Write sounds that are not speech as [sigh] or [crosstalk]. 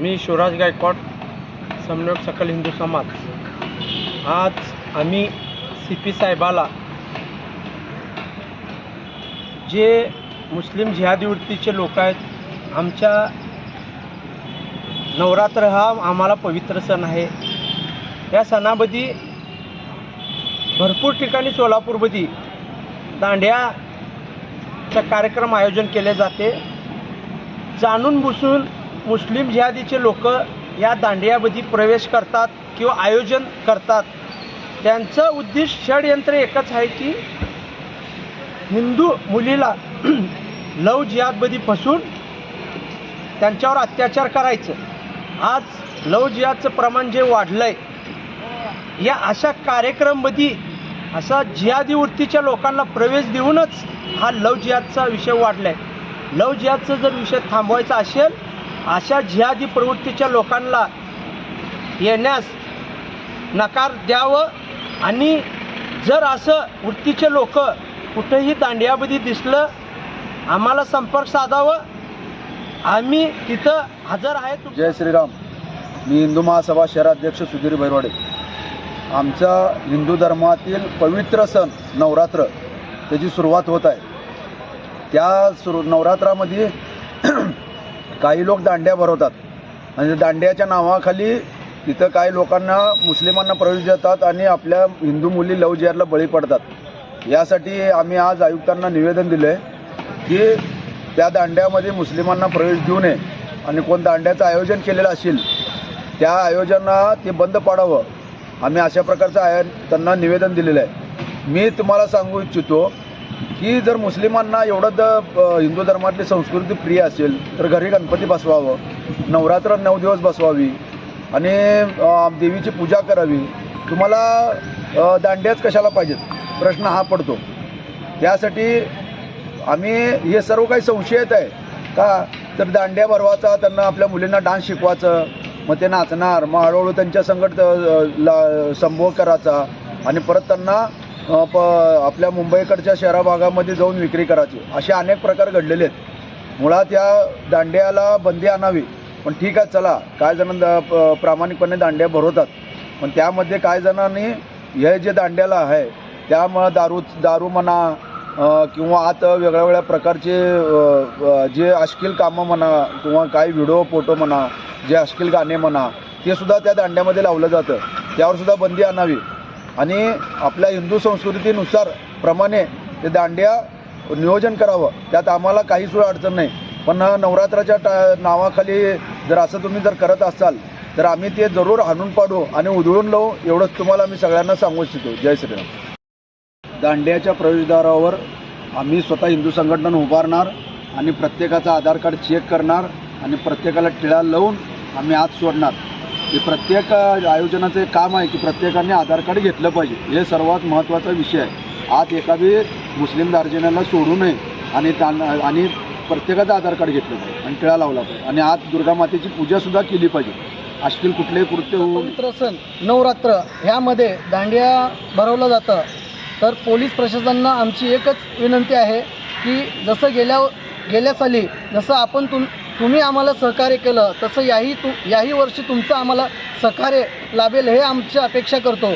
मी शिवराज गायकवाड समन्वयक सकल हिंदू समाज. आज आम्ही सी पी साहेबाला जे मुस्लिम जिहादीवृत्तीचे लोक आहेत आमच्या नवरात्र हा आम्हाला पवित्र सण आहे. या सणामध्ये भरपूर ठिकाणी सोलापूरमध्ये दांड्याचा कार्यक्रम आयोजन केले जाते. जाणून बुसून मुस्लिम जिहादीचे लोक या दांडियामध्ये प्रवेश करतात किंवा आयोजन करतात. त्यांचं उद्दिष्ट षडयंत्र एकच आहे की हिंदू मुलीला [clears throat] लव जिहादमध्ये फसून त्यांच्यावर अत्याचार करायचं. आज लव जिहादचं प्रमाण जे वाढलं आहे या अशा कार्यक्रममध्ये असा जिहादी वृत्तीच्या लोकांना प्रवेश देऊनच हा लव जिहादचा विषय वाढला आहे लव जिहादचा जर विषय थांबवायचा असेल अशा जिहादी प्रवृत्तीच्या लोकांना येण्यास नकार द्यावं आणि जर असं वृत्तीचे लोक कुठेही दांडियाबदी दिसलं आम्हाला संपर्क साधावं. आम्ही तिथं हजर आहे जय श्रीराम. मी हिंदू महासभा शहराध्यक्ष सुधीर भैरवडे. आमचा हिंदू धर्मातील पवित्र सण नवरात्र त्याची सुरुवात होत आहे. त्या सुरू नवरात्रामध्ये [clears throat] काही लोक दांड्या भरवतात. म्हणजे दांड्याच्या नावाखाली तिथं काही लोकांना मुस्लिमांना प्रवेश देतात आणि आपल्या हिंदू मुली लव जिहारला बळी पडतात. यासाठी आम्ही आज आयुक्तांना निवेदन दिलं आहे की त्या दांड्यामध्ये मुस्लिमांना प्रवेश देऊ नये. आणि कोण दांड्याचं आयोजन केलेलं असेल त्या आयोजना ते बंद पाडावं. आम्ही अशा प्रकारचं आय त्यांना निवेदन दिलेलं आहे. मी तुम्हाला सांगू इच्छितो की जर मुस्लिमांना एवढं द हिंदू धर्मातली संस्कृती प्रिय असेल तर घरी गणपती बसवावं नवरात्र नऊ दिवस बसवावी आणि देवीची पूजा करावी. तुम्हाला दांड्याच कशाला पाहिजेत? प्रश्न हा पडतो. त्यासाठी आम्ही हे सर्व काही संशयित आहे. का? तर दांड्या भरवाचा त्यांना आपल्या मुलींना डान्स शिकवायचं मग ते नाचणार मग हळूहळू त्यांच्या संकट ला संभोग करायचा आणि परत त्यांना प आपल्या मुंबईकडच्या शहरा भागामध्ये जाऊन विक्री करायची. असे अनेक प्रकार घडलेले आहेत. मुळात या दांड्याला बंदी आणावी. पण ठीक आहे चला. काय जण द- प्रामाणिकपणे दांड्या भरवतात. पण त्यामध्ये काय जणांनी हे जे दांड्याला आहे त्यामुळं दारू दारू म्हणा किंवा आत वेगळ्या वेगळ्या प्रकारचे जे अश्किल कामं म्हणा किंवा काही व्हिडिओ फोटो म्हणा जे अश्किल गाणे म्हणा ते सुद्धा त्या दांड्यामध्ये लावलं जातं. त्यावर सुद्धा बंदी आणावी. आणि आपल्या हिंदू संस्कृतीनुसार प्रमाणे ते दांड्या नियोजन करावं. त्यात आम्हाला काही सुद्धा अडचण नाही. पण नवरात्राच्या टा नावाखाली जर असं तुम्ही जर करत असाल तर आम्ही ते जरूर हाणून पाडू आणि उधळून लावू एवढंच तुम्हाला मी सगळ्यांना सांगू इच्छितो. जय श्रीराम. दांड्याच्या प्रवेशद्वारावर आम्ही स्वतः हिंदू संघटना उभारणार आणि प्रत्येकाचा आधार कार्ड चेक करणार आणि प्रत्येकाला टिळा लावून आम्ही आत सोडणार. हे प्रत्येक आयोजनाचं एक काम आहे की प्रत्येकाने आधार कार्ड घेतलं पाहिजे. हे सर्वात महत्त्वाचा विषय आहे. आत एखादी मुस्लिम दार्जिन्याला सोडू नये आणि त्यांना आणि प्रत्येकाचं आधार कार्ड घेतलं पाहिजे आणि टिळा लावला पाहिजे. आणि आत दुर्गा मातेची पूजासुद्धा केली पाहिजे. असतील कुठलेही कृत्य पवित्र सण नवरात्र ह्यामध्ये दांडिया भरवलं जातं. तर पोलीस प्रशासनानं आमची एकच विनंती आहे की जसं गेल्या गेल्या साली जसं आपण तुम तुम्ही आम्हाला सहकार्य केलं तसं याही तु याही वर्षी तुमचं आम्हाला सहकार्य लाभेल हे आमची अपेक्षा करतो.